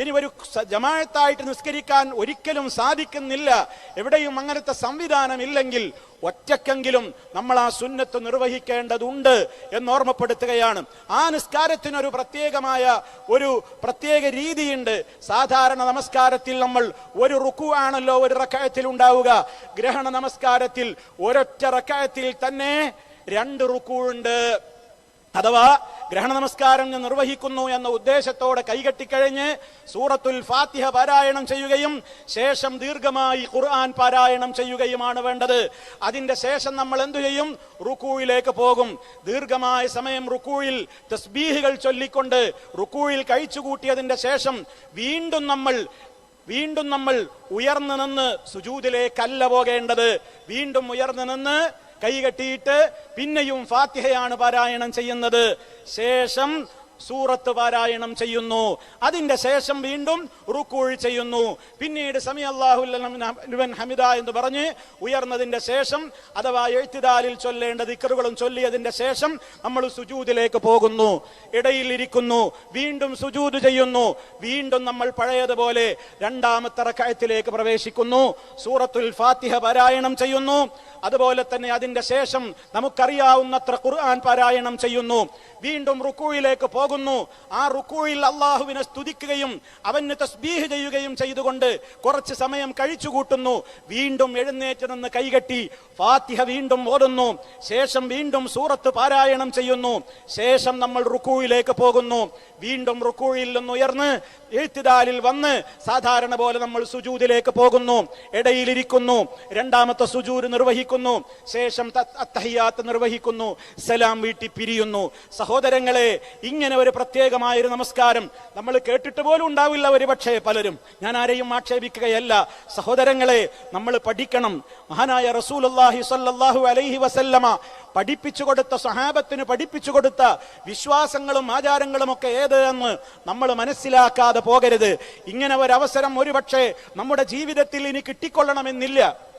ഇനി ഒരു ജമായത്തായിട്ട് നിസ്കരിക്കാൻ ഒരിക്കലും സാധിക്കുന്നില്ല. എവിടെയും അങ്ങനത്തെ സംവിധാനം ഇല്ലെങ്കിൽ ഒറ്റക്കെങ്കിലും നമ്മൾ ആ സുന്നത്ത് നിർവഹിക്കേണ്ടതുണ്ട് എന്ന് ഓർമ്മപ്പെടുത്തുകയാണ് ആ നിസ്കാരത്തിനൊരു പ്രത്യേകമായ ഒരു പ്രത്യേക രീതിയുണ്ട്. സാധാരണ നമസ്കാരത്തിൽ നമ്മൾ ഒരു റുക്കു ആണല്ലോ ഒരു റക്കായത്തിൽ ഉണ്ടാവുക. ഗ്രഹണ നമസ്കാരത്തിൽ ഒരൊറ്റ റക്കായത്തിൽ തന്നെ രണ്ട് റുക്കു ഉണ്ട് അഥവാ ഗ്രഹണ നമസ്കാരം ഞാൻ നിർവഹിക്കുന്നു എന്ന ഉദ്ദേശത്തോടെ കൈകെട്ടിക്കഴിഞ്ഞ് സൂറത്തുൽ ഫാത്തിഹ പാരായണം ചെയ്യുകയും ശേഷം ദീർഘമായി ഖുർആൻ പാരായണം ചെയ്യുകയുമാണ് വേണ്ടത്. അതിന്റെ ശേഷം നമ്മൾ എന്തു ചെയ്യും? റുക്കൂയിലേക്ക് പോകും. ദീർഘമായ സമയം റുക്കൂയിൽ തസ്ബീഹുകൾ ചൊല്ലിക്കൊണ്ട് റുക്കൂയിൽ കഴിച്ചുകൂട്ടിയതിന്റെ ശേഷം വീണ്ടും നമ്മൾ വീണ്ടും നമ്മൾ ഉയർന്നു നിന്ന് സുജൂതിലേക്കല്ല പോകേണ്ടത്. വീണ്ടും ഉയർന്നു നിന്ന് കൈകെട്ടിയിട്ട് പിന്നെയും ഫാത്തിഹയാണ് പാരായണം ചെയ്യുന്നത്. ശേഷം സൂറത്ത് പാരായണം ചെയ്യുന്നു. അതിന്റെ ശേഷം വീണ്ടും റുക്കൂൾ ചെയ്യുന്നു. പിന്നീട് സമി അള്ളാഹുൻ ഹമിദ എന്ന് പറഞ്ഞ് ഉയർന്നതിന്റെ ശേഷം അഥവാ എഴുത്തിദാലിൽ ചൊല്ലേണ്ട ദിക്കറുകളും ചൊല്ലിയതിന്റെ ശേഷം നമ്മൾ സുജൂദിലേക്ക് പോകുന്നു. ഇടയിൽ ഇരിക്കുന്നു. വീണ്ടും സുജൂദ് ചെയ്യുന്നു. വീണ്ടും നമ്മൾ പഴയതുപോലെ രണ്ടാമത്തെ റക്കായത്തിലേക്ക് പ്രവേശിക്കുന്നു. സൂറത്തുൽ ഫാത്തിഹ പാരായണം ചെയ്യുന്നു. അതുപോലെ തന്നെ അതിന്റെ ശേഷം നമുക്കറിയാവുന്നത്ര ഖുർആൻ പാരായണം ചെയ്യുന്നു. വീണ്ടും റുക്കൂയിലേക്ക് പോകുന്നു. ആ റുക്കൂയിൽ അള്ളാഹുവിനെ സ്തുതിക്കുകയും അവന് തസ്ബീഹ് ചെയ്യുകയും ചെയ്തുകൊണ്ട് കുറച്ച് സമയം കഴിച്ചുകൂട്ടുന്നു. വീണ്ടും എഴുന്നേറ്റ് നിന്ന് കൈകെട്ടി ഫാത്തിഹ വീണ്ടും ഓടുന്നു ശേഷം വീണ്ടും സൂറത്ത് പാരായണം ചെയ്യുന്നു. ശേഷം നമ്മൾ റുക്കൂയിലേക്ക് പോകുന്നു. വീണ്ടും റുക്കൂയിൽ നിന്ന് ഉയർന്ന് എഴുത്തിദാലിൽ വന്ന് സാധാരണ പോലെ നമ്മൾ സുജൂദിലേക്ക് പോകുന്നു. ഇടയിലിരിക്കുന്നു. രണ്ടാമത്തെ സുജൂര് നിർവഹിക്കുന്നു. ശേഷം നിർവഹിക്കുന്നു. സലാം വീട്ടി പിരിയുന്നു. സഹോദരങ്ങളെ ഇങ്ങനെ ഒരു പ്രത്യേകമായ ഒരു നമസ്കാരം. നമ്മൾ കേട്ടിട്ട് പോലും ഉണ്ടാവില്ല ഒരു പക്ഷേ പലരും. ഞാൻ ആരെയും ആക്ഷേപിക്കുകയല്ല. സഹോദരങ്ങളെ നമ്മൾ പഠിക്കണം. മഹാനായ റസൂലുള്ളാഹി സ്വല്ലല്ലാഹു അലൈഹി വസല്ലമ പഠിപ്പിച്ചു കൊടുത്ത സഹാബത്തിന് പഠിപ്പിച്ചു കൊടുത്ത വിശ്വാസങ്ങളും ആചാരങ്ങളും ഒക്കെ ഏത് എന്ന് നമ്മൾ മനസ്സിലാക്കാതെ പോകരുത്. ഇങ്ങനെ ഒരു അവസരം ഒരുപക്ഷെ നമ്മുടെ ജീവിതത്തിൽ ഇനി കിട്ടിക്കൊള്ളണമെന്നില്ല.